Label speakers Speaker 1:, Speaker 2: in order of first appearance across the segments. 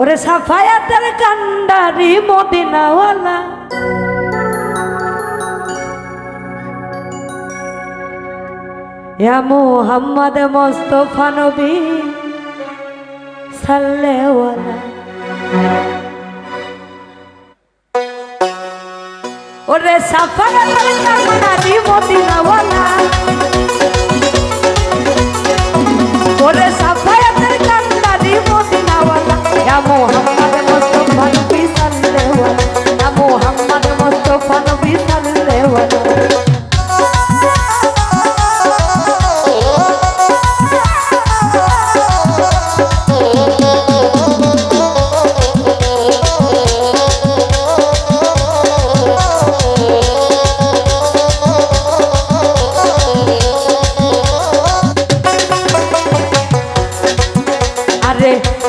Speaker 1: ওরে সাফায়াতের কান্ডারি মদিনাওয়ালা। ইয়া মুহাম্মদ মোস্তফা নবী সাল্লেওয়ালা। ওরে সাফায়াতের কান্ডারি মদিনাওয়ালা।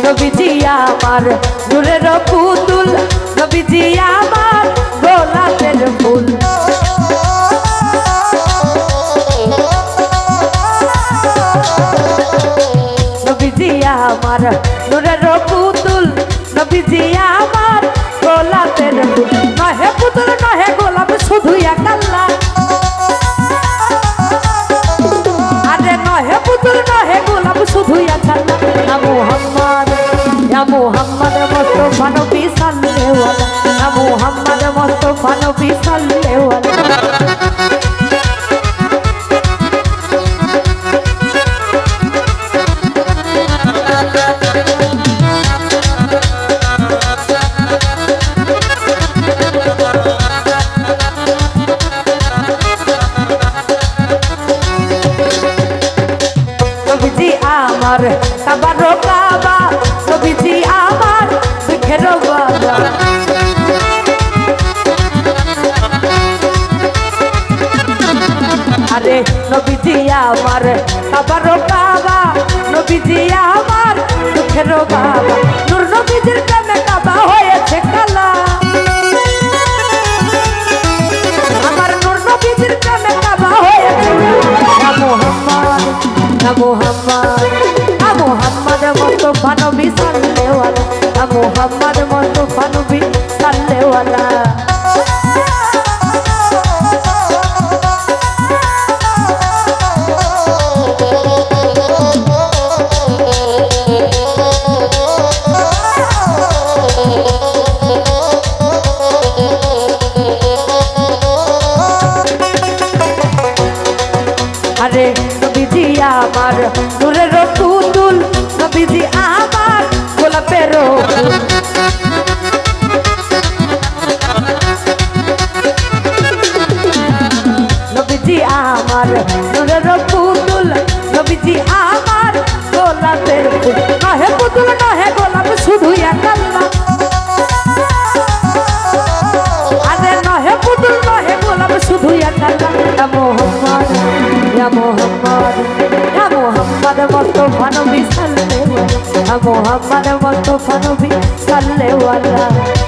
Speaker 1: নবীজি আমার দূরের পুতুল নবীজি আমার গোলাপের ফুল। আমার নূরের নবীজি আমার কাবার কাবা নবীজি আমার সুখের বাবা। নূর নবীজির প্রেমে কাবা হয়েছে কালা। আমার নূর নবীজির প্রেমে কাবা হয়েছে না মোহাম্মদ না মোহাম্মদ না মোহাম্মদ মুস্তাফা নবী সাল্লাল্লাহু আমার নূরের পুতুল নবীজি আমার গোলাপের নবীজি আমার নূরের পুতুল নবীজি আমার গোলাপের ফুল নহে পুতুল, নহে গোলাপ, শুধু একাল্লা আরে নহে পুতুল, নহে গোলাপ, শুধু একাল্লা মোহাম্মদ মোহাম্মদ। মোহাম্মদ মুস্তাফা নবী সাল্লে মোহাম্মদ মুস্তাফা নবী সাল্লে আলাইহি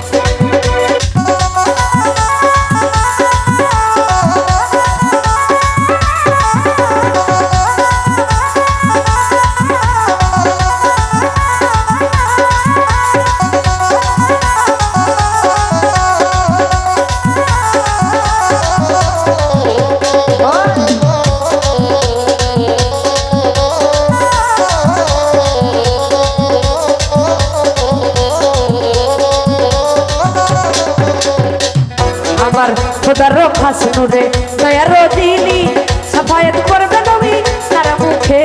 Speaker 1: খোদার খাস নুরে দয়ার দিনী সাফায়াত করবে নবী তারা মুখে।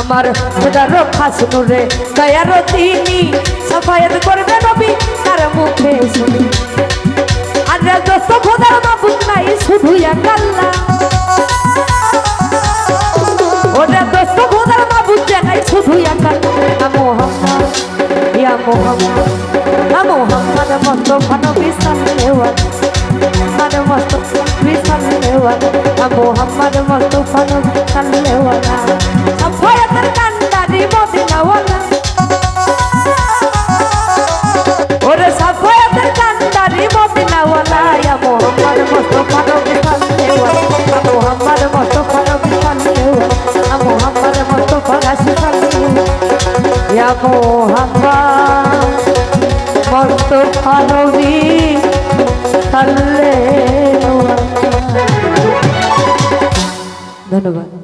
Speaker 1: আমার খোদার খাস নুরে দয়ার দিনী সাফায়াত করবে নবী তারা মুখে। শুনি আর দোস্ত খোদার মাবুদ নাই, শুধু একাল্লা। ওরে দোস্ত খোদার মাবুদ জানাই শুধু একাল্লা। ইয়া মোহাম্মদ না মোহাম্মদ মুস্তাফা নবী সাল্লাল্লাহু আলাইহি মানে মুস্তাফা নবী সাল্লাল্লাহু মোস্তফা নবী ধন্যবাদ।